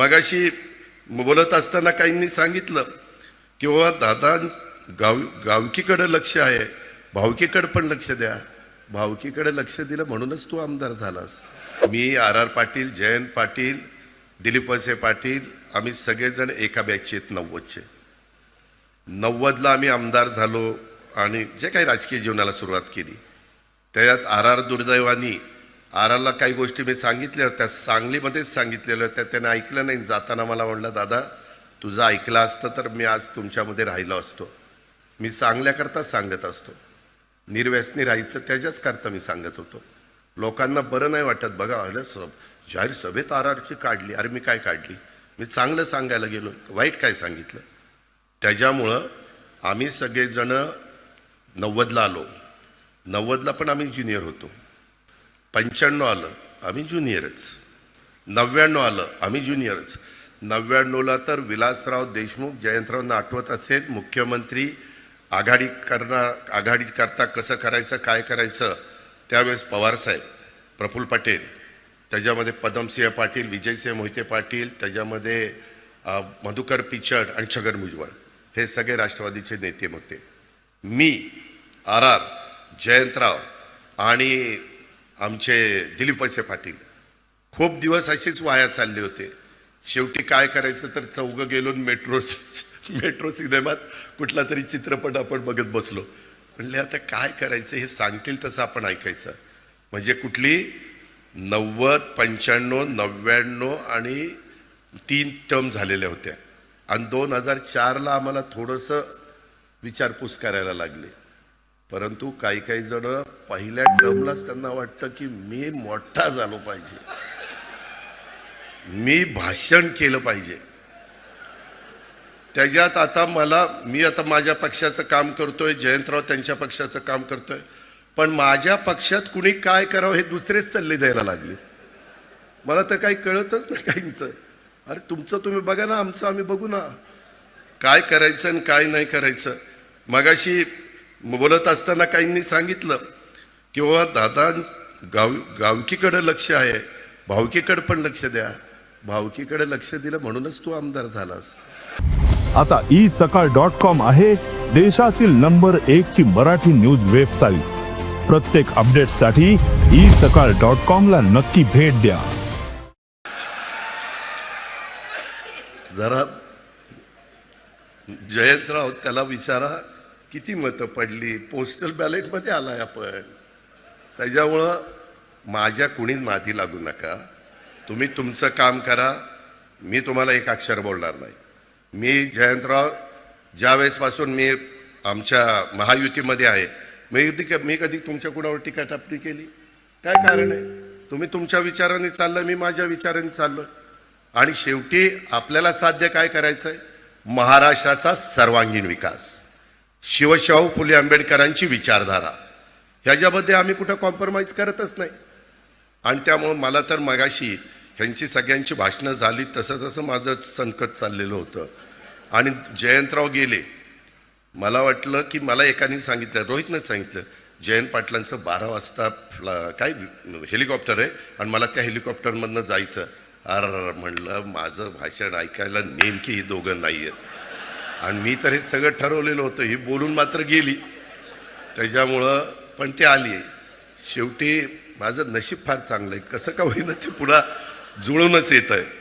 मगाशी बोलत असताना काहींनी सांगितलं किंवा दादा गाव गावकीकडं लक्ष आहे. भावकीकडं पण लक्ष द्या. भावकीकडे लक्ष दिलं म्हणूनच तू आमदार झालास. मी आर आर पाटील जयंत पाटील दिलीप वळसे पाटील आम्ही सगळेजण एका बॅचचे आहेत नव्वदचे नव्वदला आम्ही आमदार झालो आणि जे काही राजकीय जीवनाला सुरुवात केली. त्याच्यात आर आर दुर्दैवानी आराला काही गोष्टी मी सांगितल्या होत्या. सांगलीमध्येच सांगितलेल्या होत्या. त्याने ऐकलं नाही. जाताना मला म्हणलं दादा तुझं ऐकलं असतं तर मी आज तुमच्यामध्ये राहिलो असतो. मी सांगल्याकरता सांगत असतो. निर्व्यसनी राहायचं त्याच्याच करता मी सांगत होतो. लोकांना बरं नाही वाटत. बघा अरे सब जाहीर सभेत आर आरची काढली. अरे मी काय काढली? मी चांगलं सांगायला गेलो. वाईट काय सांगितलं? त्याच्यामुळं आम्ही सगळेजणं नव्वदला आलो. नव्वदला पण आम्ही ज्युनियर होतो. पंच्याण्णव आलं आम्ही ज्युनियरच. नव्याण्णव आलं आम्ही ज्युनियरच. नव्याण्णवला तर विलासराव देशमुख जयंतरावांना आठवत असेल मुख्यमंत्री. आघाडी करणार आघाडी करता कसं करायचं काय करायचं त्यावेळेस पवारसाहेब प्रफुल्ल पटेल. त्याच्यामध्ये पदमसिंह पाटील विजयसिंह मोहिते पाटील त्याच्यामध्ये मधुकर पिचड आणि छगन भुजबळ. हे सगळे राष्ट्रवादीचे नेते होते. मी आर आर जयंतराव आणि आमचे दिलीप वळसे पाटील खूप दिवस असेच वाया चालले होते. शेवटी काय करायचं तर चौघं गेलो मेट्रो मेट्रो सिनेमात कुठला तरी चित्रपट आपण बघत बसलो. म्हणले आता काय करायचं? हे सांगतील तसं आपण ऐकायचं. म्हणजे कुठली? नव्वद पंच्याण्णव नव्याण्णव आणि तीन टर्म झालेल्या होत्या. आणि दोन हजार चारला आम्हाला थोडंसं विचारपूस करायला लागले. परंतु काही काही जण पहिल्या टर्मलाच त्यांना वाटतं की मी मोठा झालो पाहिजे. मी भाषण केलं पाहिजे. त्याच्यात आता मला मी आता माझ्या पक्षाचं काम करतोय जयंतराव त्यांच्या पक्षाचं काम करतोय. पण माझ्या पक्षात कुणी काय करावं हे दुसरेच सल्ले द्यायला लागले. मला तर काही कळतच नाही काहींचं. अरे तुमचं तुम्ही बघा ना आमचं आम्ही बघू ना. काय करायचं आणि काय नाही करायचं. मगाशी बोलत असताना काहींनी सांगितलं किंवा दादा गाव गावकीकडे लक्ष आहे. भावकीकडे पण लक्ष द्या. भावकीकडे लक्ष दिलं म्हणूनच तू आमदार झालास. आता ई सकाळ डॉट कॉम आहे देशातील नंबर एक ची मराठी न्यूज वेबसाईट. प्रत्येक अपडेटसाठी ई सकाळ डॉट कॉम ला नक्की भेट द्या. जरा जयंतराव त्याला विचारा. किती मतं पडली? पोस्टल बॅलेटमध्ये आहे आपण. त्याच्यामुळं माझ्या कुणीच माधी लागू नका. तुम्ही तुमचं काम करा. मी तुम्हाला एक अक्षर बोलणार नाही. मी जयंतराव ज्यावेळेसपासून मी आमच्या महायुतीमध्ये आहे मी कधी मी कधी तुमच्या कुणावर टीका टापणी केली? काय कारण आहे? तुम्ही तुमच्या विचाराने चाललं मी माझ्या विचाराने चाललो. आणि शेवटी आपल्याला साध्य काय करायचं आहे महाराष्ट्राचा सर्वांगीण विकास. शिवशाहू फुले आंबेडकरांची विचारधारा. ह्याच्यामध्ये आम्ही कुठं कॉम्प्रोमाइज करतच नाही. आणि त्यामुळं मला तर मगाशी ह्यांची सगळ्यांची भाषणं झाली तसं तसं माझं संकट चाललेलं होतं. आणि जयंतराव गेले. मला वाटलं की मला एकाने सांगितलं रोहितनं सांगितलं जयंत पाटलांचं बारा वाजता फ्ला काय हेलिकॉप्टर आहे? आणि मला त्या हेलिकॉप्टरमधनं जायचं. अर म्हणलं माझं भाषण ऐकायला नेमकी ही दोघं नाही आहेत आणि मी तर हे सगळं ठरवलेलं होतं ही बोलून मात्र गेली. त्याच्यामुळं पण ते आली. शेवटी माझं नशीब फार चांगलं आहे. कसं का होईना ते पुन्हा जुळूनच येत आहे